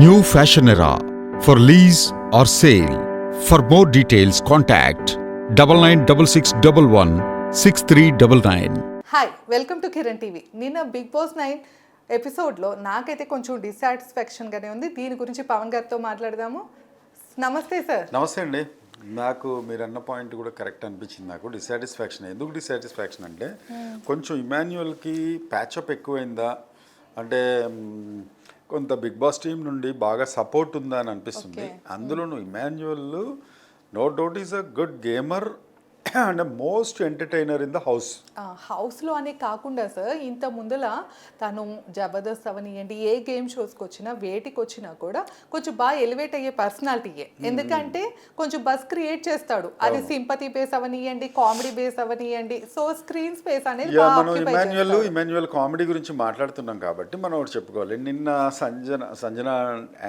New Fashion Era. For lease or sale. For more details, contact double nine double six double one six three double nine. Hi welcome to Kiran TV నిన్న Bigg Boss nine ఎపిసోడ్లో నాకైతే కొంచెం డిసాటిస్ఫాక్షన్గానే ఉంది. దీని గురించి పవన్ గారితో మాట్లాడదాము. నమస్తే సార్ నమస్తే అండి. నాకు మీరు అన్న పాయింట్ కూడా కరెక్ట్ అనిపించింది నాకు. డిసాటిస్ఫాక్షన్ ఎందుకు డిసాటిస్ఫాక్షన్ అంటే కొంచెం ఇమాన్యువల్కి ప్యాచప్ ఎక్కువైందా? అంటే కొంత బిగ్ బాస్ టీం నుండి బాగా సపోర్ట్ ఉందా అని అనిపిస్తుంది అందులోనూ Emmanuel no doubt is a good gamer. And most entertainer in the house. హౌస్లో అనే కాకుండా సార్ ఇంత ముందల తను జబర్దస్త్ అవనియండి ఏ గేమ్ షోస్కి వచ్చినా వేటికి వచ్చినా కూడా కొంచెం బాగా ఎలివేట్ అయ్యే పర్సనాలిటీయే. ఎందుకంటే కొంచెం బస్ క్రియేట్ చేస్తాడు. అది సింపతి బేస్ అవనియండి కామెడీ బేస్ అవనియండి. సో స్క్రీన్ స్పేస్ అనేది మనం ఇమాన్యువల్. ఇమాన్యువల్ కామెడీ గురించి మాట్లాడుతున్నాం కాబట్టి మనం ఒకటి చెప్పుకోవాలి. నిన్న సంజన సంజన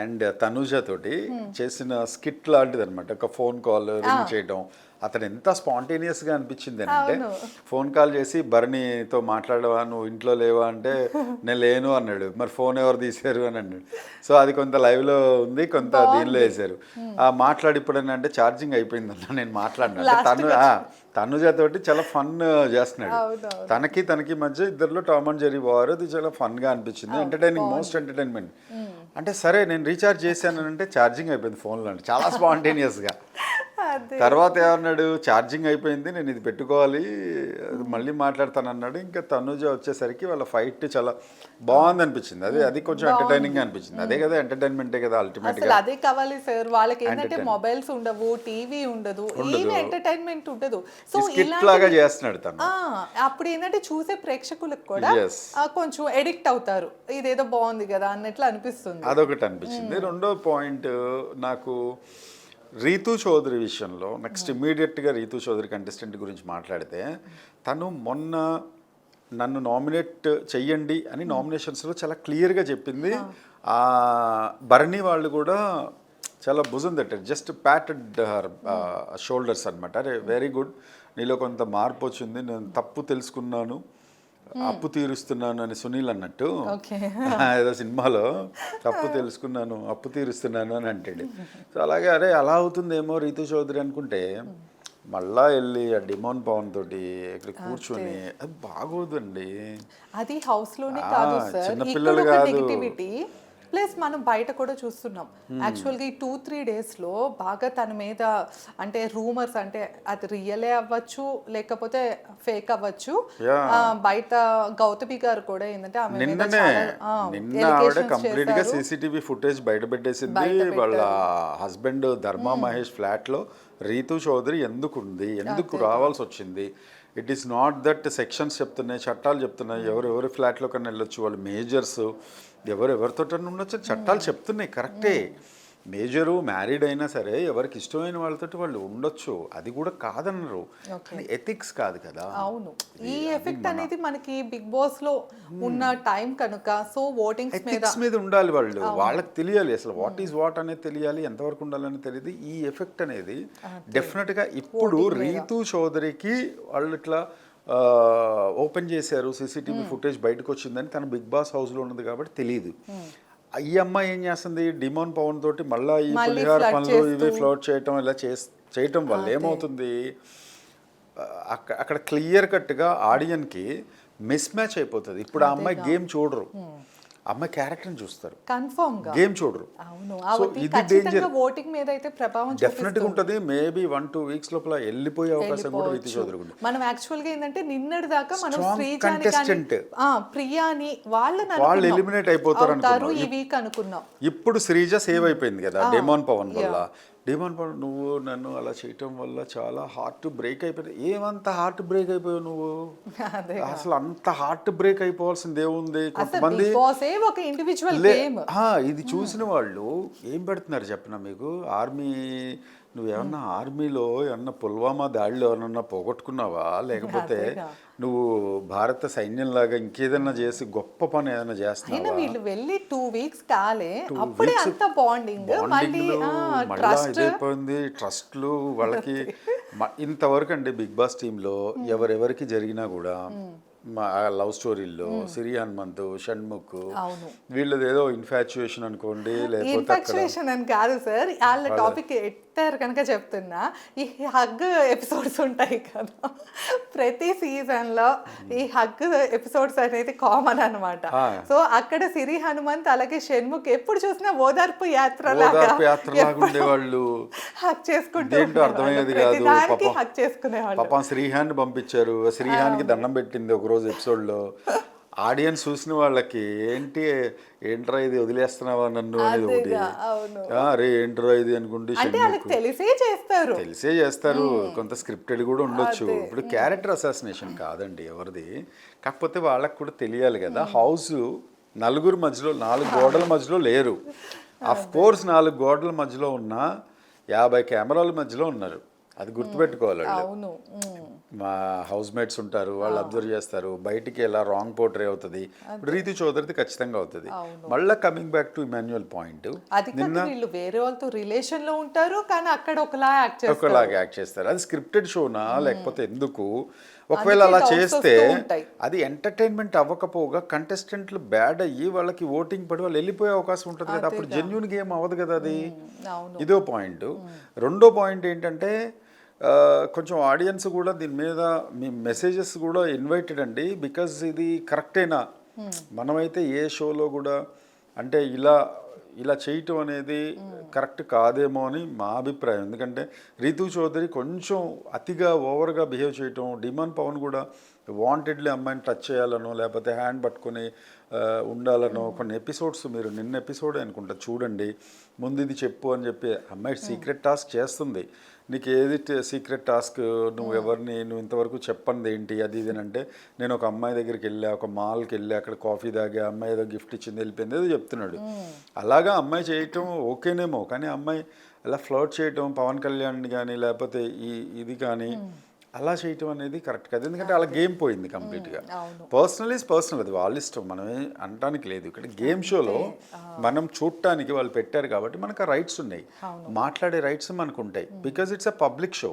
అండ్ తనుజ తోటి చేసిన స్కిట్ లాంటిది అనమాట ఒక ఫోన్ కాల్ రింగ్ చేయడం అతను ఎంత spontaneous గా అనిపించింది అంటే. ఫోన్ కాల్ చేసి భరణితో మాట్లాడవా? నువ్వు ఇంట్లో లేవా? అంటే నేను లేను అన్నాడు. మరి ఫోన్ ఎవరు తీశారు? అని అన్నాడు. సో అది కొంత live లో ఉంది కొంత దీనిలో వేశారు. ఆ మాట్లాడి ఇప్పుడు అంటే ఛార్జింగ్ అయిపోయింది అన్న నేను మాట్లాడినా. అంటే తను ఆ, తనుజ తోటి చాలా ఫన్ చేస్తున్నాడు. తనకి తనకి మధ్య ఇద్దరిలో టామ్ అండ్ జెరీ వారు అది చాలా ఫన్గా అనిపించింది ఎంటర్టైనింగ్ మోస్ట్ ఎంటర్టైన్మెంట్ అంటే సరే నేను రీఛార్జ్ చేశాను అంటే ఛార్జింగ్ అయిపోయింది ఫోన్లో. చాలా spontaneous గా అదే తర్వాత ఏమన్నాడు? ఛార్జింగ్ అయిపోయింది నేను ఇది పెట్టుకోవాలి. అది మళ్ళీ మాట్లాడతాను అన్నాడు ఇంకా తనుజ వచ్చేసరికి వాళ్ళ ఫైట్ చాలా బాగుంది అనిపించింది. అదే అది కొంచెం ఎంటర్టైనింగ్ అనిపించింది. అదే కదా ఎంటర్టైన్మెంటే కదా అల్టిమేట్గా అదే కావాలి సార్. వాళ్ళకి ఏంటంటే. మొబైల్స్ ఉండవు టీవీ ఉండదు ఏమి ఎంటర్టైన్మెంట్ ఉండదు. సో లాగా చేస్తున్నాడు తను. అప్పుడు ఏంటంటే చూసే ప్రేక్షకులకు కూడా కొంచెం ఎడిక్ట్ అవుతారు. ఇదేదో బాగుంది కదా అన్నట్లు అనిపిస్తుంది. అదొకటి అనిపించింది. రెండో పాయింట్ నాకు రీతు చౌదరి విషయంలో నెక్స్ట్ ఇమీడియట్గా రీతు చౌదరి కంటెస్టెంట్ గురించి మాట్లాడితే తను మొన్న నన్ను నామినేట్ చెయ్యండి అని నామినేషన్స్లో చాలా క్లియర్గా చెప్పింది. ఆ భరణి వాళ్ళు కూడా చాలా భుజం తట్టారు. జస్ట్ ప్యాటెడ్ హర్ షోల్డర్స్ అనమాట అరే వెరీ గుడ్ నీలో కొంత మార్పు వచ్చింది. నేను తప్పు తెలుసుకున్నాను. అప్పు తీరుస్తున్నాను అని సునీల్ అన్నట్టు. ఏదో సినిమాలో తప్పు తెలుసుకున్నాను అప్పు తీరుస్తున్నాను అని అంటాడు. సో అలాగే అరే అలా అవుతుందేమో రీతు చౌదరి అనుకుంటే మళ్ళా వెళ్ళి ఆ డిమోన్ పవన్ తోటి ఇక్కడ కూర్చొని అది బాగోదండి. అది హౌస్లోనే కాదు చిన్నపిల్లలు కాదు. ప్లస్ మనం బయట కూడా చూస్తున్నాం. యాక్చువల్గా ఈ టూ త్రీ డేస్లో బాగా తన మీద అంటే రూమర్స్ అంటే అది రియలే అవ్వచ్చు లేకపోతే ఫేక్ అవ్వచ్చు. బయట గౌతమి గారు కూడా ఏంటంటే నిన్ననే నిన్న ఆవిడ కంప్లీట్గా. సీసీటీవీ ఫుటేజ్ బయట పెట్టేసింది. వాళ్ళ హస్బెండ్ ధర్మా మహేష్ ఫ్లాట్లో రీతు చౌదరి ఎందుకు ఉంది ఎందుకు రావాల్సి వచ్చింది it is not that sections చెప్తున్నాయి చట్టాలు చెప్తున్నాయి ఎవరెవరి ఫ్లాట్లో కన్నా వెళ్ళొచ్చు వాళ్ళు మేజర్స్ ఎవరెవరితో ఉండొచ్చు చట్టాలు చెప్తున్నాయి కరెక్టే మేజరు మ్యారీడ్ అయినా సరే ఎవరికి ఇష్టమైన వాళ్ళతో వాళ్ళు ఉండొచ్చు. అది కూడా కాదన్నారు కానీ ఎథిక్స్ కాదు కదా. అవును. ఈ ఎఫెక్ట్ అనేది మనకి బిగ్ బాస్లో ఉన్న టైం కనుక సో ఓటింగ్స్ మీద ఎథిక్స్ మీద ఉండాలి వాళ్ళు. వాళ్ళకి తెలియాలి అసలు వాట్ ఈజ్ వాట్ అనేది తెలియాలి ఎంతవరకు ఉండాలని తెలియదు. ఈ ఎఫెక్ట్ అనేది డెఫినెట్గా ఇప్పుడు రీతు చౌదరికి వాళ్ళు ఇట్లా ఓపెన్ చేశారు సీసీటీవీ ఫుటేజ్ బయటకు వచ్చిందని తన బిగ్ బాస్ హౌస్లో ఉన్నది కాబట్టి తెలియదు. ఈ అమ్మాయి ఏం చేస్తుంది? డిమోన్ పవన్ తోటి మళ్ళా ఈ పులిహార పనులు ఇవి. ఫ్లోట్ చేయటం ఇలా చేస్- చేయటం వల్ల ఏమవుతుంది? అక్కడ అక్కడ క్లియర్ కట్గా ఆడియన్కి మిస్ మ్యాచ్ అయిపోతుంది. ఇప్పుడు ఆ అమ్మాయి గేమ్ చూడరు. అమ్మాయి క్యారెక్టర్ని చూస్తారు. కన్ఫర్మ్గా గేమ్ చూడరు ఇది డేంజర్ ఓటింగ్ మీద అయితే ప్రభావం డెఫినెట్గా ఉంటుంది. మేబీ వన్ టూ వీక్స్ లోపల వెళ్ళిపోయే అవకాశం కూడా రీతి చౌదరికి ఉంది మనం యాక్చువల్గా ఏంటంటే నిన్నటి దాకా మనం. కానీ ఆ, ప్రియాని వాళ్ళని వాళ్ళు eliminate అయిపోతారు. ఈ వీక్ అనుకున్నాం. ఇప్పుడు శ్రీజ సేవ్ అయిపోయింది కదా డెమాన్ పవన్ వల్ల. డెమాన్ నువ్వు నన్ను అలా చేయటం వల్ల చాలా హార్ట్ బ్రేక్ అయిపోయింది. ఏమంత హార్ట్ బ్రేక్ అయిపోయావు నువ్వు? అసలు అంత హార్ట్ బ్రేక్ అయిపోవాల్సింది ఏముంది కొంతమంది. ఇది చూసిన వాళ్ళు ఏం పెడుతున్నారు చెప్పిన మీకు? ఆర్మీ నువ్వేమన్నా ఆర్మీలో ఏమన్నా పుల్వామా దాడిలో ఎవరన్నా పోగొట్టుకున్నావా? లేకపోతే. నువ్వు భారత సైన్యంలాగా ఇంకేదన్నా చేసి గొప్ప పని ఏదైనా చేస్తున్నావా? వీళ్ళు వెళ్ళి టూ వీక్స్ కాలే. అప్పుడే అంత బాండింగ్. మళ్ళీ ఇదైపోయింది ట్రస్ట్లు వాళ్ళకి ఇంతవరకు అండి బిగ్ బాస్ టీంలో ఎవరెవరికి జరిగినా కూడా లవ్ స్టోరీల్లో సిరి హనుమంత్ షణ్ముఖ్ అవును. వీళ్ళది ఏదో ఇన్ఫాచ్యుయేషన్ అనుకోండి ఇన్ఫాక్చుయేషన్ అని కాదు సార్ వాళ్ళ టాపిక్ ఎత్తారు కనుక చెప్తున్నా ఈ హగ్ ఎపిసోడ్స్ ఉంటాయి కదా. ప్రతి సీజన్లో ఈ హగ్ ఎపిసోడ్స్ అనేది కామన్ అన్నమాట. ఆ. సో అక్కడ సిరి హనుమంత్ అలాగే షణ్ముఖ్ ఎప్పుడు చూసినా ఓదార్పు యాత్ర ఉండేవాళ్ళు. హక్ చేసుకుంటూ అర్థమయ్యేది కాదు పాపం. హక్ చేసుకునేవాళ్ళు. పాపం శ్రీహాన్ పంపించారు. శ్రీహాన్కి దండం పెట్టింది ఒక రోజు ఎపిసోడ్లో ఆడియన్స్ చూసిన వాళ్ళకి ఏంటి ఏంట్రా ఇది వదిలేస్తున్నావా నన్ను అనేది ఒకటి. అరే ఏంట్రా ఇది అనుకుంటే తెలిసే చేస్తారు. తెలిసే చేస్తారు. కొంత స్క్రిప్టెడ్ కూడా ఉండొచ్చు. ఇప్పుడు క్యారెక్టర్ అసాసినేషన్ కాదండి ఎవరిది. కాకపోతే వాళ్ళకి కూడా తెలియాలి కదా. హౌస్ నలుగురు మధ్యలో నాలుగు గోడల మధ్యలో లేరు. అఫ్ కోర్స్ నాలుగు గోడల మధ్యలో ఉన్న యాభై కెమెరాల మధ్యలో ఉన్నారు. అది గుర్తుపెట్టుకోవాలి వాళ్ళు. అవును. మా హౌస్ మేట్స్ ఉంటారు వాళ్ళు అబ్జర్వ్ చేస్తారు బయటికి ఎలా రాంగ్ పోర్ట్రే అవుతుంది. రీతి చౌదరిది ఖచ్చితంగా అవుతుంది. మళ్ళీ coming back to Emmanuel point వీళ్ళు వేరే వాళ్ళతో రిలేషన్లో ఉంటారు కానీ అక్కడ ఒకలా యాక్ట్ చేస్తారు. ఒకలాగా యాక్ట్ చేస్తారు. అది స్క్రిప్టెడ్ షోనా లేకపోతే ఎందుకు? ఒకవేళ అలా చేస్తే. అది ఎంటర్టైన్మెంట్ అవ్వకపోగా కంటెస్టెంట్లు బ్యాడ్ అయ్యి వాళ్ళకి ఓటింగ్ పడి వాళ్ళు వెళ్ళిపోయే అవకాసం ఉంటుంది కదా. అప్పుడు జెన్యున్ గేమ్ అవ్వదు కదా అది. ఇదో పాయింట్ రెండో పాయింట్ ఏంటంటే కొంచెం ఆడియన్స్ కూడా దీని మీద మీ మెసేజెస్ కూడా ఇన్వైటెడ్ అండి. బికాజ్ ఇది కరెక్టేనా మనమైతే ఏ షోలో కూడా అంటే ఇలా ఇలా చేయటం అనేది కరెక్ట్ కాదేమో అని మా అభిప్రాయం. ఎందుకంటే రీతు చౌదరి కొంచెం అతిగా ఓవర్గా బిహేవ్ చేయటం డిమాండ్ పవన్ కూడా వాంటెడ్లీ అమ్మాయిని టచ్ చేయాలనో లేకపోతే హ్యాండ్ పట్టుకొని ఉండాలనో కొన్ని ఎపిసోడ్స్ మీరు నిన్న ఎపిసోడ్ అనుకుంటా చూడండి. ముందు ఇది చెప్పు అని చెప్పి అమ్మాయి సీక్రెట్ టాస్క్ చేస్తుంది. నీకు ఏది సీక్రెట్ టాస్క్ నువ్వు ఎవరిని నువ్వు ఇంతవరకు చెప్పండి ఏంటి అది ఇది అంటే నేను ఒక అమ్మాయి దగ్గరికి వెళ్ళా ఒక మాల్కి వెళ్ళి అక్కడ కాఫీ తాగా అమ్మాయి ఏదో గిఫ్ట్ ఇచ్చింది వెళ్ళిపోయింది ఏదో చెప్తున్నాడు. అలాగా అమ్మాయి చేయటం ఓకేనేమో కానీ అమ్మాయి అలా ఫ్లోట్ చేయటం పవన్ కళ్యాణ్ కానీ లేకపోతే ఈ ఇది కానీ అలా చేయటం అనేది కరెక్ట్ కాదు. ఎందుకంటే అలా గేమ్ పోయింది కంప్లీట్గా. Personal is personal. అది వాళ్ళ ఇష్టం. మనమే అనటానికి లేదు. ఇక్కడ గేమ్ షోలో మనం చూడటానికి వాళ్ళు పెట్టారు కాబట్టి మనకు ఆ రైట్స్ ఉన్నాయి. మాట్లాడే రైట్స్ మనకు ఉంటాయి. Because it's a public show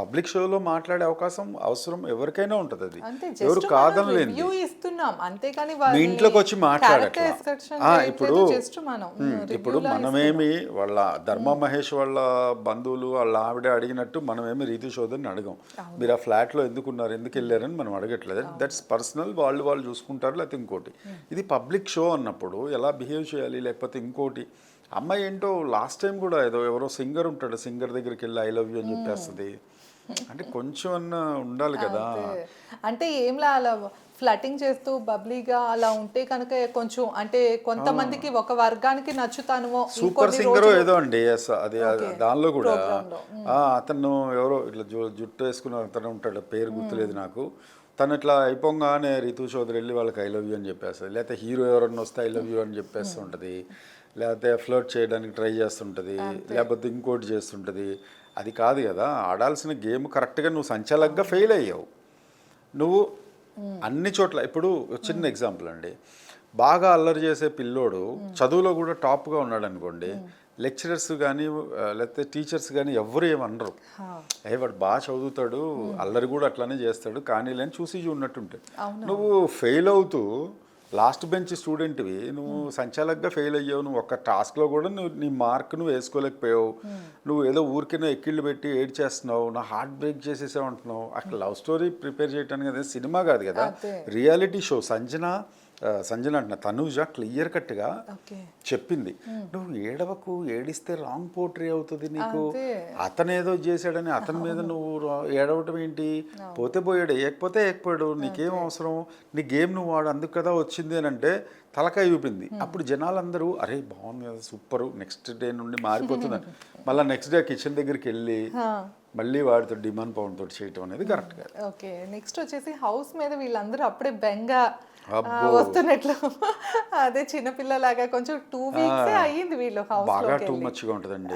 public షోలో మాట్లాడే అవకాశం అవసరం ఎవరికైనా ఉంటుంది అది. ఎవరు కాదనలేదు ఇస్తున్నాం. అంతేకాని మీ ఇంట్లోకి వచ్చి మాట్లాడట్లా. ఇప్పుడు మనం ఇప్పుడు మనమేమి వాళ్ళ ధర్మ మహేష్ వాళ్ళ బంధువులు వాళ్ళ ఆవిడ అడిగినట్టు మనమేమి రీతి చౌదరిని అడగం. మీరు ఆ ఫ్లాట్లో ఎందుకు ఉన్నారు ఎందుకు వెళ్ళారని మనం అడగట్లేదు. దట్స్ పర్సనల్ వాళ్ళు వాళ్ళు చూసుకుంటారు లేకపోతే ఇంకోటి. ఇది పబ్లిక్ షో అన్నప్పుడు ఎలా బిహేవ్ చేయాలి లేకపోతే ఇంకోటి. అమ్మాయి ఏంటో లాస్ట్ టైం కూడా ఏదో ఎవరో సింగర్ ఉంటాడు సింగర్ దగ్గరికి వెళ్ళి ఐ లవ్ యూ అని చెప్పేస్తుంది. అంటే కొంచెం అన్న ఉండాలి కదా. అంటే ఏంలా అలా ఫ్లటింగ్ చేస్తూ బబ్లీగా అలా ఉంటే కనుక కొంచెం అంటే కొంతమందికి ఒక వర్గానికి నచ్చుతానుమో సూపర్ సింగర్ ఏదో అండి అది దానిలో కూడా. అతను ఎవరో ఇట్లా జుట్టు వేసుకున్న అతను ఉంటాడు పేరు గుర్తులేదు నాకు. తను ఇట్లా అయిపోగానే రితు చౌదరి వెళ్ళి వాళ్ళకి ఐ లవ్ యూ అని చెప్పేస్తుంది. లేకపోతే హీరో ఎవరన్నా వస్తే ఐ లవ్ యూ అని చెప్పేస్తుంటుంది లేకపోతే ఫ్లోట్ చేయడానికి ట్రై చేస్తుంటుంది. లేకపోతే ఇంకోటి చేస్తుంటుంది. అది కాదు కదా ఆడాల్సిన గేమ్ కరెక్ట్గా నువ్వు సంచాలకుగా ఫెయిల్ అయ్యావు. నువ్వు అన్ని చోట్ల ఇప్పుడు చిన్న ఎగ్జాంపుల్ అండి. బాగా అల్లరి చేసే పిల్లోడు చదువులో కూడా టాప్గా ఉన్నాడు అనుకోండి లెక్చరర్స్ కానీ లేకపోతే టీచర్స్ కానీ ఎవరు ఏమనరు. ఏ వాడు బాగా చదువుతాడు అల్లరి కూడా అట్లానే చేస్తాడు కానీ లేని చూసి ఉన్నట్టుంటాడు నువ్వు ఫెయిల్ అవుతూ లాస్ట్ బెంచ్ స్టూడెంట్వి నువ్వు సంచాలకుగా ఫెయిల్ అయ్యావు నువ్వు ఒక్క టాస్క్లో కూడా నువ్వు నీ మార్క్ నువ్వు వేసుకోలేకపోయావు. నువ్వు ఏదో ఊరికే ఎక్కిళ్ళు పెట్టి ఏడ్ చేస్తున్నావు నా హార్ట్ బ్రేక్ చేసేసావు అంటున్నావు. అక్కడ లవ్ స్టోరీ ప్రిపేర్ చేయడానికి అదే సినిమా కాదు కదా. రియాలిటీ షో సంజన సంజన అంటున్నా తనుజ క్లియర్ కట్గా చెప్పింది. నువ్వు ఏడవకు ఏడిస్తే రాంగ్ పోట్రీ అవుతుంది నీకు. అతను ఏదో చేశాడని అతని మీద నువ్వు ఏడవటం ఏంటి? పోతే పోయాడు ఏకపోతే ఏకపోయాడు నీకేం అవసరం? నీ గేమ్ నువ్వు వాడు అందుకు కదా వచ్చింది అని అంటే తలకాయ చూపింది అప్పుడు జనాలందరూ అరే బాగుంది కదా సూపర్ నెక్స్ట్ డే నుండి మారిపోతుంది మళ్ళీ నెక్స్ట్ డే కిచెన్ దగ్గరికి వెళ్ళి మళ్ళీ వాడితో డిమాండ్ పవన్ తోటి చేయటం అనేది కరెక్ట్ కాదు. ఓకే నెక్స్ట్ వచ్చేసి హౌస్ మీద వీళ్ళందరూ అప్పుడే బెంగ. వస్తున్నట్లు. అదే చిన్నపిల్లలాగా కొంచెం టూ వీక్స్ అయ్యింది వీళ్ళు బాగా టూ మచ్గా ఉంటుందండి.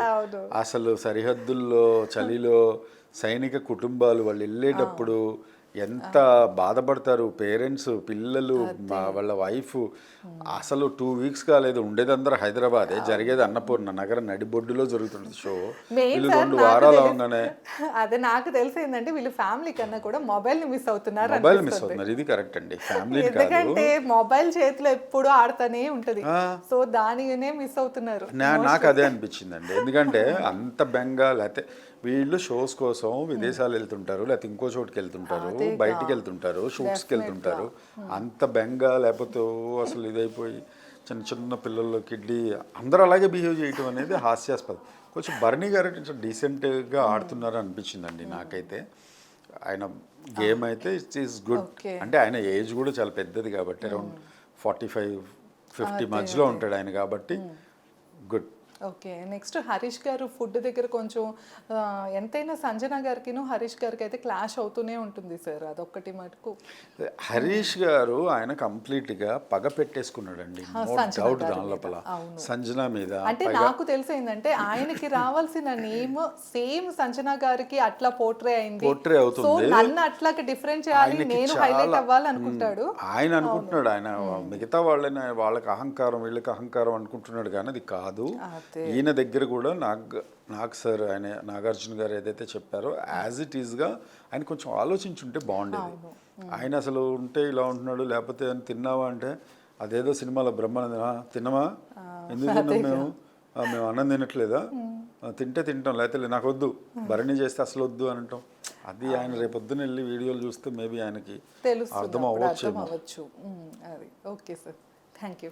అసలు సరిహద్దుల్లో చలిలో సైనిక కుటుంబాలు వాళ్ళు వెళ్ళేటప్పుడు ఎంత బాధపడతారు పేరెంట్స్ పిల్లలు వాళ్ళ వైఫ్. అసలు టూ వీక్స్ కాలేదు ఉండేది అందరూ హైదరాబాదే జరిగేది అన్నపూర్ణ నగర నడిబొడ్డులో జరుగుతుంది షో వీళ్ళు రెండు వారాలు అవగానే అదే నాకు తెలిసి ఏంటంటే వీళ్ళు ఫ్యామిలీ కన్నా కూడా మొబైల్ని మిస్ అవుతున్నారు మొబైల్ మిస్. అవుతున్నారు. ఇది కరెక్ట్ అండి. ఫ్యామిలీ ఎందుకంటే మొబైల్ చేతిలో ఎప్పుడు ఆడుతూనే ఉంటది. సో దానినే మిస్ అవుతున్నారు. నాకు అదే అనిపించిందండి. ఎందుకంటే అంత బెంగ లేకపోతే వీళ్ళు షోస్ కోసం విదేశాలు వెళ్తుంటారు లేకపోతే ఇంకో చోటుకి వెళ్తుంటారు బయటికి వెళ్తుంటారు షూట్స్కి వెళ్తుంటారు. అంత బెంగ లేకపోతే అసలు ఇదైపోయి చిన్న చిన్న పిల్లలు కిడ్నీ అందరూ అలాగే బిహేవ్ చేయటం అనేది హాస్యాస్పదం. కొంచెం భరణి గారు కొంచెం డీసెంట్గా ఆడుతున్నారు అనిపించిందండి నాకైతే. ఆయన గేమ్ అయితే ఇట్స్ ఈస్ గుడ్. అంటే ఆయన ఏజ్ కూడా చాలా పెద్దది కాబట్టి అరౌండ్ ఫార్టీ ఫైవ్ ఫిఫ్టీ మధ్యలో ఉంటాడు ఆయన కాబట్టి గుడ్. ఓకే నెక్స్ట్ హరీష్ గారు ఫుడ్ దగ్గర కొంచెం ఎంతైనా సంజన గారికిను హరీష్ గారికి అయితే క్లాష్ అవుతూనే ఉంటుంది సార్ అదొక్కటి మటుకు. హరీష్ గారు ఆయన కంప్లీట్గా పగ పెట్టేసుకున్నాడండి. డౌట్ దాని మీద, లోపల. సంజన మీద అంటే నాకు తెలిసి ఏంటంటే ఆయనకి రావాల్సిన నేమ్ సేమ్ సంజన గారికి అట్లా పోర్ట్రే అయింది. Portray అవుతుంది. నన్ను అట్లాగే డిఫరెంట్ చేయాలి నేను హైలైట్ అవ్వాలి అనుకుంటాడు ఆయన అనుకుంటున్నాడు ఆయన మిగతా వాళ్ళని వాళ్ళకి అహంకారం వీళ్ళకి అహంకారం అనుకుంటున్నాడు కానీ అది కాదు. ఈయన దగ్గర కూడా నాకు నాకు సార్ ఆయన నాగార్జున గారు ఏదైతే చెప్పారో యాజ్ ఇట్ ఈస్గా ఆయన కొంచెం ఆలోచించుంటే బాగుండేది. ఆయన అసలు ఉంటే ఇలా ఉంటున్నాడు లేకపోతే తిన్నావా అంటే అదేదో సినిమాలో బ్రహ్మానందం "ఆ, తిన్నామా? ఎందుకు తిన్నాం మేము? "ఆ, మేము అన్నం తినట్లేదా? "ఆ, తింటే తింటాం లేకపోతే నాకు వద్దు భరణి చేస్తే అసలు వద్దు అని అంటాం. అది ఆయన రేపొద్దున వెళ్ళి వీడియోలు చూస్తే మేబీ ఆయనకి అర్థం అవ్వచ్చు. అది. Okay sir thank you